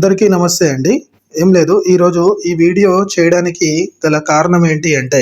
అందరికీ నమస్తే అండి. ఏం లేదు ఈరోజు ఈ వీడియో చేయడానికి గల కారణం ఏంటి అంటే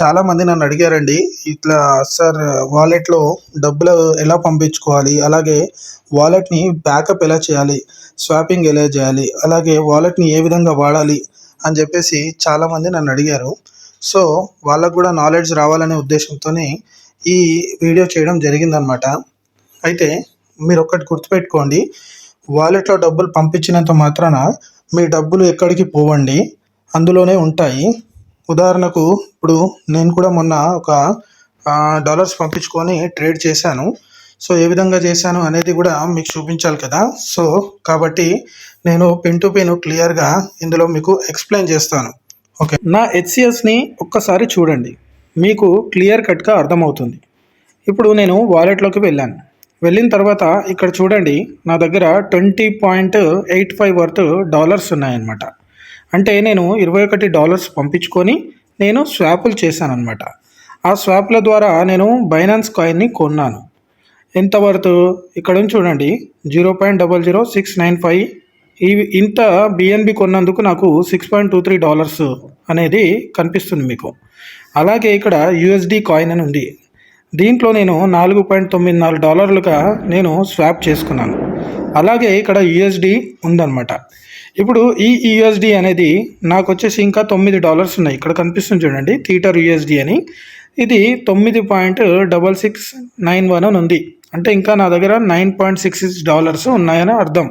చాలా మంది నన్ను అడిగారండి ఇట్లా సార్ వాలెట్లో డబ్బులు ఎలా పంపించుకోవాలి? అలాగే వాలెట్ని బ్యాకప్ ఎలా చేయాలి? స్వాపింగ్ ఎలా చేయాలి? అలాగే వాలెట్ని ఏ విధంగా వాడాలి? అని చెప్పేసి చాలామంది నన్ను అడిగారు. సో వాళ్ళకు కూడా నాలెడ్జ్ రావాలనే ఉద్దేశంతో ఈ వీడియో చేయడం జరిగిందనమాట. అయితే మీరు ఒక్కటి గుర్తుపెట్టుకోండి వాలెట్లో డబ్బులు పంపించినంత మాత్రాన మీ డబ్బులు ఎక్కడికి పోవండి? అందులోనే ఉంటాయి. ఉదాహరణకు ఇప్పుడు నేను కూడా మొన్న ఒక డాలర్స్ పంపించుకొని ట్రేడ్ చేశాను. సో ఏ విధంగా చేశాను అనేది కూడా మీకు చూపించాలి కదా. సో కాబట్టి నేను పిన్ టు పిన్ క్లియర్గా ఇందులో మీకు ఎక్స్ప్లెయిన్ చేస్తాను. ఓకే. నా హెచ్సిఎస్ని ఒక్కసారి చూడండి. మీకు క్లియర్ కట్గా అర్థమవుతుంది. ఇప్పుడు నేను వాలెట్లోకి వెళ్ళాను. వెళ్ళిన తర్వాత ఇక్కడ చూడండి నా దగ్గర twenty point eight five worth dollars ఉన్నాయన్నమాట. అంటే నేను ఇరవై ఒకటి డాలర్స్ పంపించుకొని నేను స్వాపులు చేశాను అనమాట ఆ స్వాప్ల ద్వారా నేను బైనాన్స్ కాయిన్ని కొన్నాను. ఎంత వర్త్? ఇక్కడ చూడండి zero point double zero six nine five. ఈ ఇంత బిఎన్బి కొన్నందుకు నాకు six point two three dollars అనేది కనిపిస్తుంది మీకు. అలాగే ఇక్కడ యుఎస్డి కాయిన్ అని ఉంది. దీంట్లో నేను నాలుగు పాయింట్ తొమ్మిది నాలుగు డాలర్లుగా నేను స్వాప్ చేసుకున్నాను. అలాగే ఇక్కడ యుఎస్డి ఉందన్నమాట. ఇప్పుడు ఈ యుఎస్డి అనేది నాకు వచ్చేసి ఇంకా తొమ్మిది డాలర్స్ ఉన్నాయి. ఇక్కడ కనిపిస్తుంది చూడండి థీటర్ యుఎస్డి అని. ఇది తొమ్మిది point double six nine one అని ఉంది. అంటే ఇంకా నా దగ్గర nine point six six dollars ఉన్నాయని అర్థం.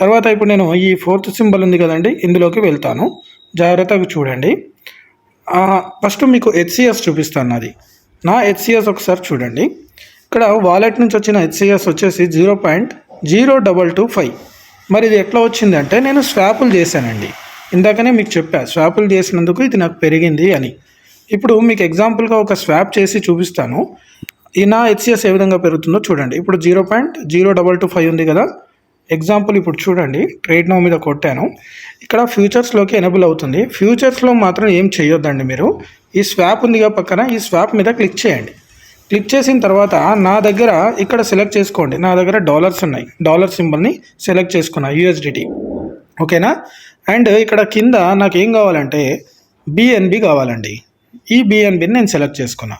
తర్వాత ఇప్పుడు నేను ఈ ఫోర్త్ సింబల్ ఉంది కదండి ఇందులోకి వెళ్తాను. జాగ్రత్తగా చూడండి. ఫస్ట్ మీకు హెచ్సిఎస్ చూపిస్తాను అది నా హెచ్సిఎస్ ఒకసారి చూడండి. ఇక్కడ వాలెట్ నుంచి వచ్చిన హెచ్సిఎస్ వచ్చేసి zero point zero double two five. మరి ఇది ఎట్లా వచ్చిందంటే నేను స్వాపులు చేశానండి. ఇందాకనే మీకు చెప్పా స్వాపులు చేసినందుకు ఇది నాకు పెరిగింది అని. ఇప్పుడు మీకు ఎగ్జాంపుల్గా ఒక స్వాప్ చేసి చూపిస్తాను. ఈ నా హెచ్సిఎస్ ఏ విధంగా పెరుగుతుందో చూడండి. ఇప్పుడు zero point zero double two five ఉంది కదా. ఎగ్జాంపుల్ ఇప్పుడు చూడండి. ట్రేడ్ నో మీద కొట్టాను. ఇక్కడ ఫ్యూచర్స్లోకి ఎనబుల్ అవుతుంది. ఫ్యూచర్స్లో మాత్రం ఏం చేయొద్దండి మీరు? ఈ స్వాప్ ఉందిగా పక్కన ఈ స్వాప్ మీద క్లిక్ చేయండి. క్లిక్ చేసిన తర్వాత నా దగ్గర ఇక్కడ సెలెక్ట్ చేసుకోండి. నా దగ్గర డాలర్స్ ఉన్నాయి. డాలర్ సింబల్ని సెలెక్ట్ చేసుకున్నా యూఎస్డిటీ ఓకేనా అండ్ ఇక్కడ కింద నాకు ఏం కావాలంటే బిఎన్బి కావాలండి. ఈ బిఎన్బిని నేను సెలెక్ట్ చేసుకున్నా.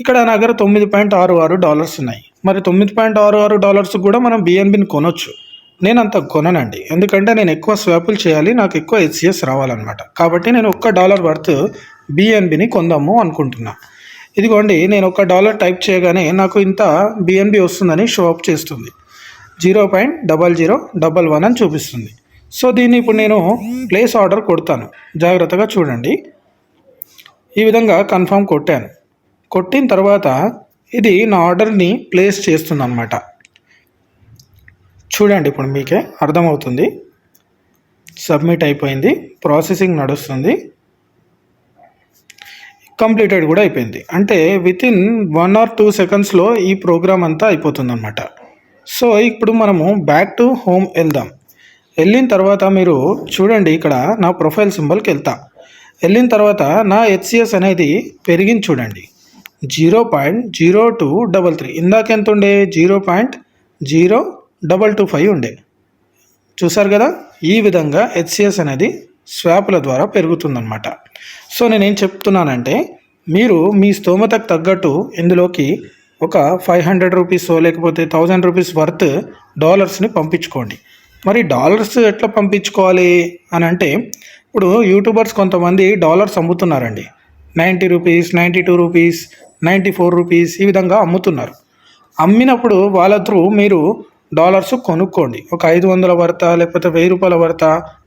ఇక్కడ నా దగ్గర తొమ్మిది పాయింట్ ఆరు ఆరు డాలర్స్ ఉన్నాయి. మరి తొమ్మిది పాయింట్ ఆరు ఆరు డాలర్స్ కూడా మనం బిఎన్బిని కొనొచ్చు. నేను అంత కొననండి. ఎందుకంటే నేను ఎక్కువ స్వాపులు చేయాలి నాకు ఎక్కువ హెచ్సిఎస్ రావాలన్నమాట. కాబట్టి నేను ఒక్క డాలర్ వర్త్ బిఎన్బిని కొందాము అనుకుంటున్నా. ఇదిగోండి నేను ఒక డాలర్ టైప్ చేయగానే నాకు ఇంత బిఎన్బి వస్తుందని షో అప్ చేస్తుంది. Zero point double zero double one అని చూపిస్తుంది. సో దీన్ని ఇప్పుడు నేను ప్లేస్ ఆర్డర్ కొడతాను. జాగ్రత్తగా చూడండి. ఈ విధంగా కన్ఫర్మ్ కొట్టాను. కొట్టిన తర్వాత ఇది నా ఆర్డర్ని ప్లేస్ చేస్తుంది అనమాట చూడండి ఇప్పుడు మీకే అర్థమవుతుంది. సబ్మిట్ అయిపోయింది. ప్రాసెసింగ్ నడుస్తుంది. కంప్లీటెడ్ కూడా అయిపోయింది. అంటే with in one or two సెకండ్స్లో ఈ ప్రోగ్రామ్ అంతా అయిపోతుందన్నమాట. సో ఇప్పుడు మనము బ్యాక్ టు హోమ్ వెళ్దాం. వెళ్ళిన తర్వాత మీరు చూడండి ఇక్కడ నా ప్రొఫైల్ సింబల్కి వెళ్తా. వెళ్ళిన తర్వాత నా హెచ్సిఎస్ అనేది పెరిగింది చూడండి. Zero point zero two double three. ఇందాక ఎంత ఉండే zero point zero double two five ఉండే. చూసారు కదా? ఈ విధంగా హెచ్సిఎస్ అనేది స్వాప్ల ద్వారా పెరుగుతుందన్నమాట. సో నేనేం చెప్తున్నానంటే మీరు మీ స్తోమతకు తగ్గట్టు ఇందులోకి ఒక ఫైవ్ హండ్రెడ్ రూపీస్ లేకపోతే థౌజండ్ రూపీస్ వర్త్ డాలర్స్ని పంపించుకోండి. మరి డాలర్స్ ఎట్లా పంపించుకోవాలి అని అంటే ఇప్పుడు యూట్యూబర్స్ కొంతమంది dollars అమ్ముతున్నారండి. Ninety rupees ninety two rupees ninety four rupees ఈ విధంగా అమ్ముతున్నారు. అమ్మినప్పుడు వాళ్ళ త్రూ మీరు డాలర్స్ కొనుక్కోండి. ఒక ఐదు వందల వర్త లేకపోతే వెయ్యి రూపాయల వర్త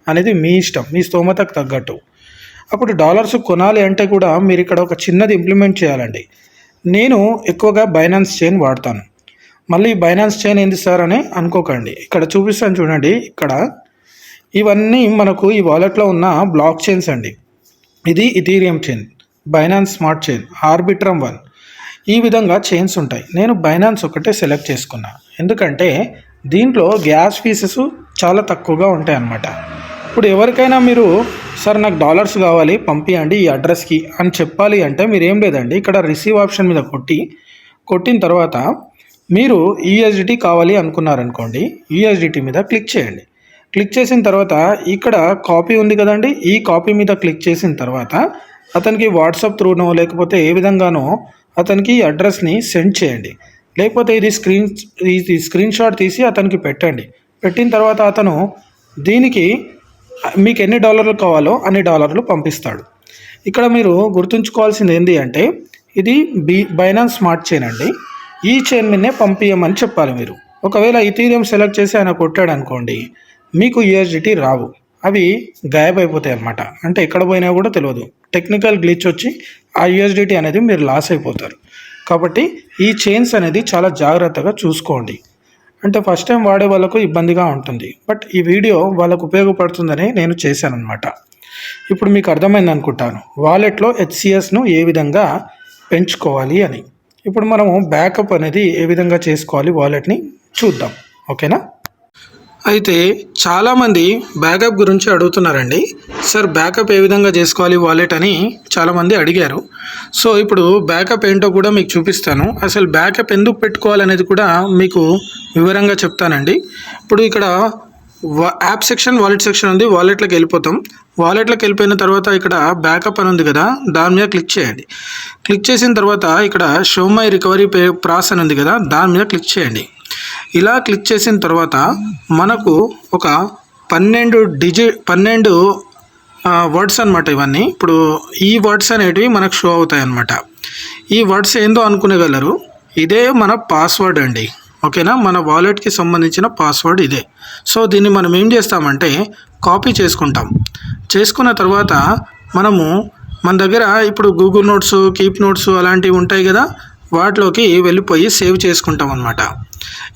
అనేది మీ ఇష్టం మీ స్తోమతకు తగ్గట్టు. అప్పుడు డాలర్స్ కొనాలి అంటే కూడా మీరు ఇక్కడ ఒక చిన్నది ఇంప్లిమెంట్ చేయాలండి. నేను ఎక్కువగా బైనాన్స్ చైన్ వాడతాను. మళ్ళీ బైనాన్స్ చైన్ ఏంది సార్ అని అనుకోకండి. ఇక్కడ చూపిస్తాను చూడండి. ఇక్కడ ఇవన్నీ మనకు ఈ వాలెట్లో ఉన్న బ్లాక్ చైన్స్ అండి. ఇది Ethereum chain Binance smart chain Arbitrum one ఈ విధంగా చైన్స్ ఉంటాయి. నేను బైనాన్స్ ఒకటే సెలెక్ట్ చేసుకున్నా. ఎందుకంటే దీంట్లో గ్యాస్ ఫీసెస్ చాలా తక్కువగా ఉంటాయి అన్నమాట. ఇప్పుడు ఎవరికైనా మీరు సార్ నాకు డాలర్స్ కావాలి పంపియండి ఈ అడ్రస్కి అని చెప్పాలి అంటే మీరు ఏం లేదండి. ఇక్కడ రిసీవ్ ఆప్షన్ మీద కొట్టి కొట్టిన తర్వాత మీరు ఈఎస్డిటి కావాలి అనుకున్నారనుకోండి ఈఎస్డిటి మీద క్లిక్ చేయండి. క్లిక్ చేసిన తర్వాత ఇక్కడ కాపీ ఉంది కదండి. ఈ కాపీ మీద క్లిక్ చేసిన తర్వాత అతనికి వాట్సాప్ త్రూనో లేకపోతే ఏ విధంగానో అతనికి ఈ అడ్రస్ని సెండ్ చేయండి. లేకపోతే ఇది స్క్రీన్ ఇది స్క్రీన్ షాట్ తీసి అతనికి పెట్టండి. పెట్టిన తర్వాత అతను దీనికి మీకు ఎన్ని డాలర్లు కావాలో అన్ని డాలర్లు పంపిస్తాడు. ఇక్కడ మీరు గుర్తుంచుకోవాల్సింది ఏంటి అంటే ఇది బీ బైనాన్స్ స్మార్ట్ చైన్ అండి. ఈ చైన్ మీదనే పంపించమని చెప్పాలి మీరు. ఒకవేళ ఇథీరియం సెలెక్ట్ చేసి ఆయన కొట్టాడు అనుకోండి మీకు యూఎస్డిటీ రావు. అవి గాయబైపోతాయి అన్నమాట అంటే ఎక్కడ పోయినా కూడా తెలియదు టెక్నికల్ గ్లిచ్ వచ్చి ఆ యూఎస్డిటీ అనేది మీరు లాస్ అయిపోతారు. కాబట్టి ఈ చైన్స్ అనేది చాలా జాగ్రత్తగా చూసుకోండి. అంటే ఫస్ట్ టైం వాడే వాళ్ళకు ఇబ్బందిగా ఉంటుంది. బట్ ఈ వీడియో వాళ్ళకు ఉపయోగపడుతుందని నేను చేశాను అనమాట ఇప్పుడు మీకు అర్థమైంది అనుకుంటాను. వాలెట్లో హెచ్సిఎస్ను ఏ విధంగా పెంచుకోవాలి అని. ఇప్పుడు మనము బ్యాకప్ అనేది ఏ విధంగా చేసుకోవాలి వాలెట్ని చూద్దాం. ఓకేనా అయితే చాలామంది బ్యాకప్ గురించి అడుగుతున్నారండి. సార్ బ్యాకప్ ఏ విధంగా చేసుకోవాలి వాలెట్? అని చాలామంది అడిగారు. సో ఇప్పుడు బ్యాకప్ ఏంటో కూడా మీకు చూపిస్తాను. అసలు బ్యాకప్ ఎందుకు పెట్టుకోవాలనేది కూడా మీకు వివరంగా చెప్తానండి. ఇప్పుడు ఇక్కడ వా- యాప్ సెక్షన్ వాలెట్ సెక్షన్ ఉంది. వాలెట్లోకి వెళ్ళిపోతాం. వాలెట్లోకి వెళ్ళిపోయిన తర్వాత ఇక్కడ బ్యాకప్ అని ఉంది కదా దాని మీద క్లిక్ చేయండి. క్లిక్ చేసిన తర్వాత ఇక్కడ show my recovery pay pros అని ఉంది కదా దాని మీద క్లిక్ చేయండి. ఇలా క్లిక్ చేసిన తర్వాత మనకు ఒక పన్నెండు డిజి పన్నెండు వర్డ్స్ అనమాట ఇవన్నీ. ఇప్పుడు ఈ వర్డ్స్ అనేటివి మనకు షో అవుతాయి అన్నమాట. ఈ వర్డ్స్ ఏందో అనుకునేగలరు. ఇదే మన పాస్వర్డ్ అండి. ఓకేనా? మన వాలెట్కి సంబంధించిన పాస్వర్డ్ ఇదే. సో దీన్ని మనం ఏం చేస్తామంటే కాపీ చేసుకుంటాం. చేసుకున్న తర్వాత మనము మన దగ్గర ఇప్పుడు గూగుల్ నోట్స్ కీప్ నోట్స్ అలాంటివి ఉంటాయి కదా వాటిలోకి వెళ్ళిపోయి సేవ్ చేసుకుంటాం అనమాట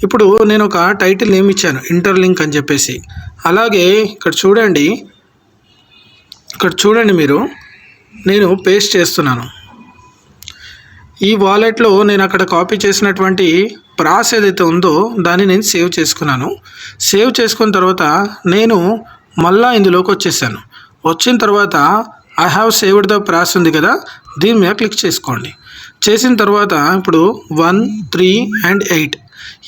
ఇప్పుడు నేను ఒక టైటిల్ నేమ్ ఇచ్చాను ఇంటర్లింక్ అని చెప్పేసి. అలాగే ఇక్కడ చూడండి ఇక్కడ చూడండి మీరు నేను పేస్ట్ చేస్తున్నాను. ఈ వాలెట్లో నేను అక్కడ కాపీ చేసినటువంటి ప్రాస్ ఏదైతే ఉందో దాన్ని నేను సేవ్ చేసుకున్నాను. సేవ్ చేసుకున్న తర్వాత నేను మళ్ళా ఇందులోకి వచ్చేసాను. వచ్చిన తర్వాత I have saved the phrase ఉంది కదా దీని మీద క్లిక్ చేసుకోండి. చేసిన తర్వాత ఇప్పుడు వన్ త్రీ అండ్ ఎయిట్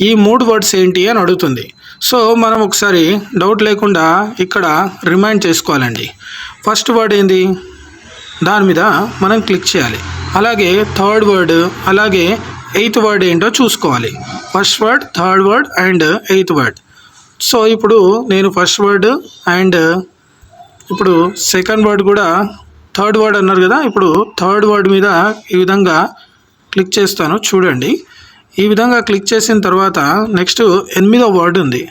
ఈ మూడు వర్డ్స్ ఏంటి అని అడుగుతుంది. సో మనం ఒకసారి డౌట్ లేకుండా ఇక్కడ రిమైండ్ చేసుకోవాలండి. ఫస్ట్ వర్డ్ ఏంది? దాని మీద మనం క్లిక్ చేయాలి. అలాగే థర్డ్ వర్డ్ అలాగే ఎయిత్ వర్డ్ ఏంటో చూసుకోవాలి. First word third word and eighth word. So ఇప్పుడు నేను ఫస్ట్ వర్డ్ అండ్ ఇప్పుడు సెకండ్ వర్డ్ కూడా థర్డ్ వర్డ్ అన్నారు కదా ఇప్పుడు థర్డ్ వర్డ్ మీద ఈ విధంగా క్లిక్ చేస్తాను చూడండి. ఈ విధంగా క్లిక్ చేసిన తర్వాత నెక్స్ట్ ఎనిమిదో వర్డ్ ఉంది.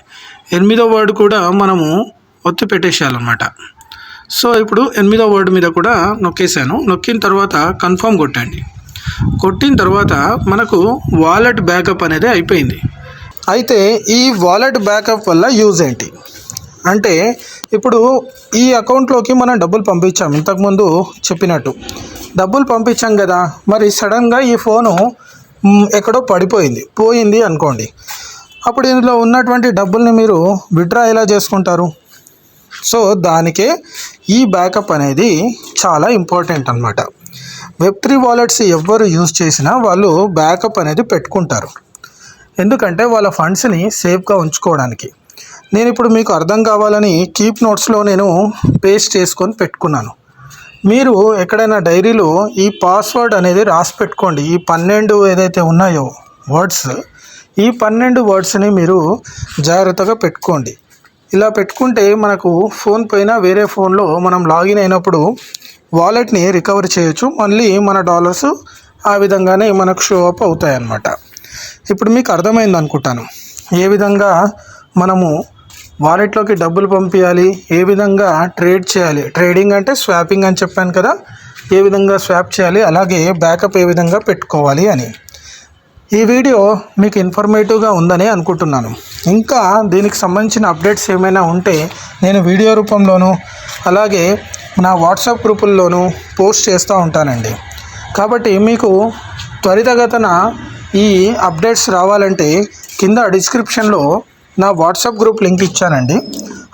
ఎనిమిదో వర్డ్ కూడా మనము ఒత్తి పెట్టేసేయాలన్నమాట. సో ఇప్పుడు ఎనిమిదో వర్డ్ మీద కూడా నొక్కేసాను నొక్కిన తర్వాత కన్ఫర్మ్ కొట్టండి. కొట్టిన తర్వాత మనకు వాలెట్ బ్యాకప్ అనేది అయిపోయింది. అయితే ఈ వాలెట్ బ్యాకప్ వల్ల యూజ్ ఏంటి? అంటే ఇప్పుడు ఈ అకౌంట్లోకి మనం డబ్బులు పంపించాం. ఇంతకుముందు చెప్పినట్టు. డబ్బులు పంపించాం కదా. మరి సడన్గా ఈ ఫోను ఎక్కడో పడిపోయింది. పోయింది అనుకోండి. అప్పుడు ఇందులో ఉన్నటువంటి డబ్బుల్ని మీరు విత్డ్రా ఎలా చేసుకుంటారు? సో దానికే ఈ బ్యాకప్ అనేది చాలా ఇంపార్టెంట్ అనమాట వెబ్ త్రీ వాలెట్స్ ఎవ్వరు యూజ్ చేసినా వాళ్ళు బ్యాకప్ అనేది పెట్టుకుంటారు. ఎందుకంటే వాళ్ళ ఫండ్స్ని సేఫ్గా ఉంచుకోవడానికి. నేను ఇప్పుడు మీకు అర్థం కావాలని కీప్ నోట్స్లో నేను పేస్ట్ చేసుకొని పెట్టుకున్నాను. మీరు ఎక్కడైనా డైరీలో ఈ పాస్వర్డ్ అనేది రాసి పెట్టుకోండి. ఈ పన్నెండు ఏదైతే ఉన్నాయో వర్డ్స్ ఈ పన్నెండు వర్డ్స్ని మీరు జాగ్రత్తగా పెట్టుకోండి. ఇలా పెట్టుకుంటే మనకు ఫోన్ పైన వేరే ఫోన్లో మనం లాగిన్ అయినప్పుడు వాలెట్ని రికవర్ చేయొచ్చు. మళ్ళీ మన డాలర్స్ ఆ విధంగానే మనకు షో అప్ అవుతాయి అన్నమాట ఇప్పుడు మీకు అర్థమైంది అనుకుంటాను. ఏ విధంగా మనము వాలెట్లోకి డబ్బులు పంపించాలి ఏ విధంగా ట్రేడ్ చేయాలి? ట్రేడింగ్ అంటే స్వాపింగ్ అని చెప్పాను కదా ఏ విధంగా స్వాప్ చేయాలి అలాగే బ్యాకప్ ఏ విధంగా పెట్టుకోవాలి అని. ఈ వీడియో మీకు ఇన్ఫర్మేటివ్గా ఉందని అనుకుంటున్నాను. ఇంకా దీనికి సంబంధించిన అప్డేట్స్ ఏమైనా ఉంటే నేను వీడియో రూపంలోనూ అలాగే నా వాట్సాప్ గ్రూపుల్లోనూ పోస్ట్ చేస్తూ ఉంటానండి. కాబట్టి మీకు త్వరితగతన ఈ అప్డేట్స్ రావాలంటే కింద డిస్క్రిప్షన్లో నా వాట్సాప్ గ్రూప్ లింక్ ఇచ్చానండి.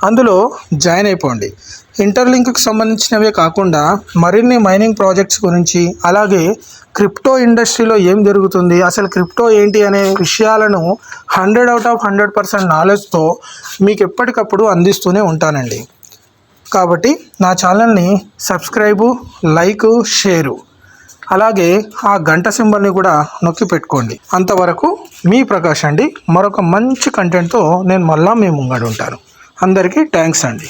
అందులో జాయిన్ అయిపోండి. ఇంటర్లింక్కి సంబంధించినవే కాకుండా మరిన్ని మైనింగ్ ప్రాజెక్ట్స్ గురించి అలాగే క్రిప్టో ఇండస్ట్రీలో ఏం జరుగుతుంది అసలు క్రిప్టో ఏంటి అనే విషయాలను hundred out of hundred percent నాలెడ్జ్తో మీకు ఎప్పటికప్పుడు అందిస్తూనే ఉంటానండి. కాబట్టి నా ఛానల్ని సబ్స్క్రైబు లైక్ షేరు. అలాగే ఆ గంట సింబల్ని కూడా నొక్కి పెట్టుకోండి. అంతవరకు మీ ప్రకాష్ అండి. మరొక మంచి కంటెంట్తో నేను మళ్ళా మీ ముంగడు ఉంటాను అందరికీ థ్యాంక్స్ అండి.